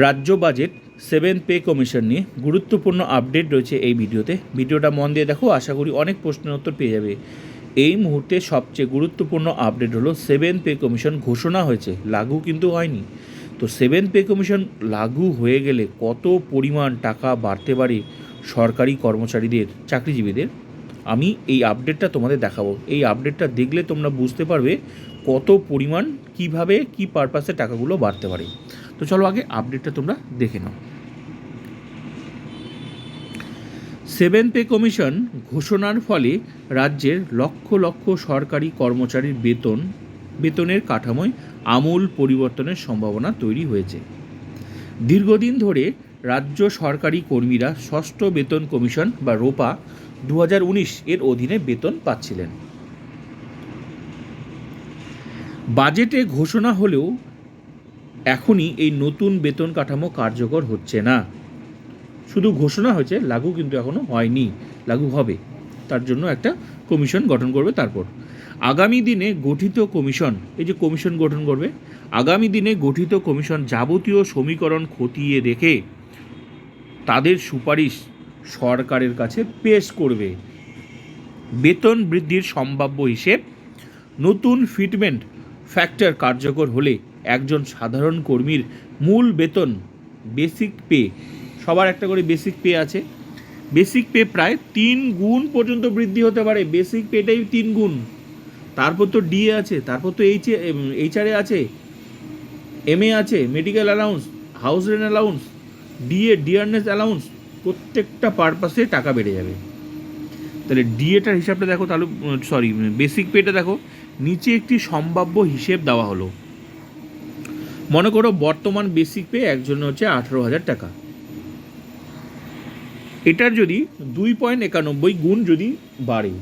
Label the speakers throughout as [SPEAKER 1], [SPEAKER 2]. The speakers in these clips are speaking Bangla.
[SPEAKER 1] রাজ্য বাজেট সেভেন পে কমিশন নিয়ে গুরুত্বপূর্ণ আপডেট রয়েছে এই ভিডিওতে। ভিডিওটা মন দিয়ে দেখো, আশা করি অনেক প্রশ্নের উত্তর পেয়ে যাবে। এই মুহূর্তে সবচেয়ে গুরুত্বপূর্ণ আপডেট হলো সেভেন পে কমিশন ঘোষণা হয়েছে, লাগু কিন্তু হয়নি। তো সেভেন পে কমিশন লাগু হয়ে গেলে কত পরিমাণ টাকা বাড়তে পারে সরকারি কর্মচারীদের, চাকরিজীবীদের? আমি এই আপডেটটা তোমাদের দেখাবো। এই আপডেটটা দেখলে তোমরা বুঝতে পারবে কত পরিমাণ, কীভাবে, কি পারপাসে টাকাগুলো বাড়তে পারে। তো চলো আগে আপডেটটা তোমরা দেখে নাও। সেভেন পে কমিশন ঘোষণার ফলে রাজ্যের লক্ষ লক্ষ সরকারি কর্মচারীর বেতন, বেতনের কাঠামোয় আমূল পরিবর্তনের সম্ভাবনা তৈরি হয়েছে। দীর্ঘদিন ধরে রাজ্য সরকারি কর্মীরা ষষ্ঠ বেতন কমিশন বা রোপা দু হাজার উনিশ এর অধীনে বেতন পাচ্ছিলেন। বাজেটে ঘোষণা হলেও এখনই এই নতুন বেতন কাঠামো কার্যকর হচ্ছে না। শুধু ঘোষণা হয়েছে, লাগু কিন্তু এখনও হয়নি, লাগু হবে। তার জন্য একটা কমিশন গঠন করবে তারপর। আগামী দিনে গঠিত কমিশন, এই যে কমিশন গঠন করবে, আগামী দিনে গঠিত কমিশন যাবতীয় সমীকরণ খতিয়ে দেখে তাদের সুপারিশ সরকারের কাছে পেশ করবে। বেতন বৃদ্ধির সম্ভাব্য হিসেব, নতুন ফিটমেন্ট ফ্যাক্টর কার্যকর হলে একজন সাধারণ কর্মীর মূল বেতন বেসিক পে সবার একটা করে বেসিক পে আছে। বেসিক পে প্রায় তিন গুণ পর্যন্ত বৃদ্ধি হতে পারে। বেসিক পেটাই তিন গুণ। তারপর তো ডিএ আছে, তারপর তো এইচ এইচআরএ আছে এমএ আছে medical allowance house rent allowance DA dearness allowance প্রত্যেকটা পারপাসে টাকা বেড়ে যাবে। তাহলে ডিএটার হিসাবটা দেখো, তাহলে সরি বেসিক পেটা দেখো, নিচে একটি সম্ভাব্য হিসেব দেওয়া হলো। মনে করো বর্তমান বেসিক পে একজন হচ্ছে আঠেরো হাজার টাকা। এটার যদি দুই পয়েন্ট একানব্বই গুণ যদি বাড়ে,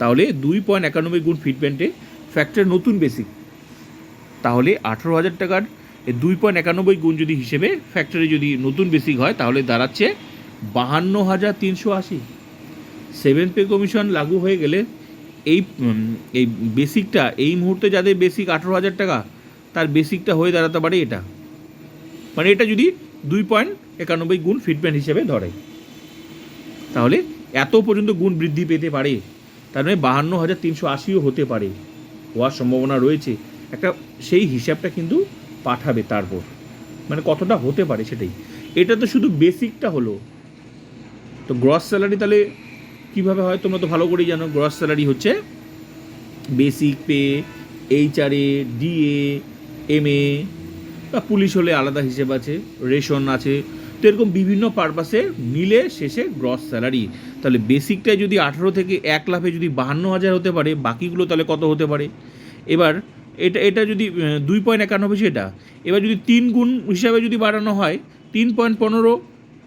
[SPEAKER 1] তাহলে দুই পয়েন্ট একানব্বই গুণ ফিটমেন্টে ফ্যাক্টর নতুন বেসিক তাহলে আঠেরো হাজার টাকার দুই পয়েন্ট একানব্বই গুণ যদি হিসেবে ফ্যাক্টরি যদি নতুন বেসিক হয়, তাহলে দাঁড়াচ্ছে বাহান্ন হাজার তিনশো আশি। সেভেন পে কমিশন লাগু হয়ে গেলে এই এই বেসিকটা এই মুহূর্তে যাদের বেসিক আঠেরো হাজার টাকা তার বেসিকটা হয়ে দাঁড়াতে পারে এটা। মানে এটা যদি দুই পয়েন্ট একানব্বই গুণ ফিটমেন্ট হিসেবে ধরে। তাহলে এত পর্যন্ত গুণ বৃদ্ধি পেতে পারে। তার মানে বাহান্ন হাজার তিনশো আশিও হতে পারে। হওয়ার সম্ভাবনা রয়েছে। একটা সেই হিসাবটা কিন্তু পাঠাবে তারপর। মানে কতটা হতে পারে সেটাই। এটা তো শুধু বেসিকটা হলো। তো গ্রস স্যালারি তাহলে কীভাবে হয় তোমরা তো ভালো করেই জানো। গ্রস স্যালারি হচ্ছে basic pay HRA DA MA বা পুলিশ হলে আলাদা হিসেব আছে, রেশন আছে, তো এরকম বিভিন্ন পারপাসে মিলে শেষে গ্রস স্যালারি তাহলে বেসিকটাই যদি আঠেরো থেকে এক লাফে যদি বাহান্ন হাজার হতে পারে, বাকিগুলো তাহলে কত হতে পারে? এবার এটা এটা যদি দুই পয়েন্ট একানব্বই সেটা। এবার যদি তিন গুণ হিসাবে যদি বাড়ানো হয়, তিন পয়েন্ট পনেরো,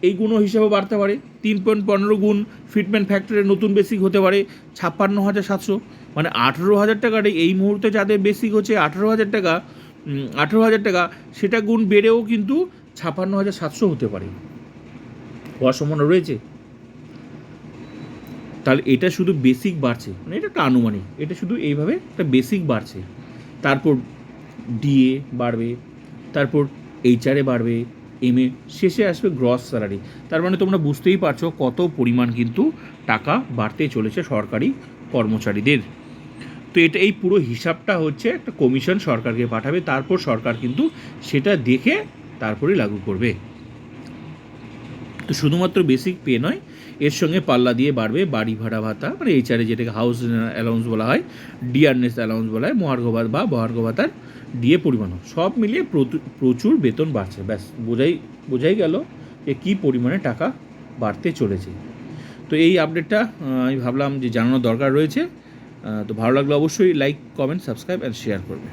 [SPEAKER 1] এই গুণও হিসাবে বাড়তে পারে। তিন পয়েন্ট পনেরো গুণ ফিটমেন্ট ফ্যাক্টরের নতুন বেসিক হতে পারে ছাপ্পান্ন হাজার সাতশো। মানে আঠেরো হাজার টাকার এই মুহূর্তে যাদের বেসিক হচ্ছে, আঠেরো হাজার টাকা আঠেরো হাজার টাকা, সেটা গুণ বেড়েও কিন্তু ছাপান্ন হাজার সাতশো হতে পারে। হওয়ার সম্ভাবনা রয়েছে। তাহলে এটা শুধু বেসিক বাড়ছে মানে এটা একটা আনুমানিক, এটা শুধু এইভাবে একটা বেসিক বাড়ছে। তারপর ডিএ বাড়বে, তারপর এইচআরএ বাড়বে এম এ শেষে আসবে গ্রস স্যালারি তার মানে তোমরা বুঝতেই পারছ কত পরিমাণ কিন্তু টাকা বাড়তে চলেছে সরকারি কর্মচারীদের। তো এটা এই পুরো হিসাবটা হচ্ছে একটা কমিশন সরকারকে পাঠাবে, তারপর সরকার কিন্তু সেটা দেখে তারপরে লাগু করবে। তো শুধুমাত্র বেসিক পে নয়, এর সঙ্গে পাল্লা দিয়ে বাড়বে বাড়ি ভাড়া ভাতা মানে এইচআরে যেটাকে হাউস অ্যালাউন্স বলা হয় ডিআরনেস অ্যালাউন্স বলা হয় মহার্ঘ ভাতা বা মহার্ঘ ভাতার ডিএ পরিমাণ সব মিলিয়ে প্রচুর বেতন বাড়ছে, ব্যাস, বোঝাই বোঝাই গেল যে কী পরিমাণে টাকা বাড়তে চলেছে। তো এই আপডেটটা আমি ভাবলাম যে জানানোর দরকার রয়েছে। তো ভালো লাগলে অবশ্যই like comment subscribe and share করবে।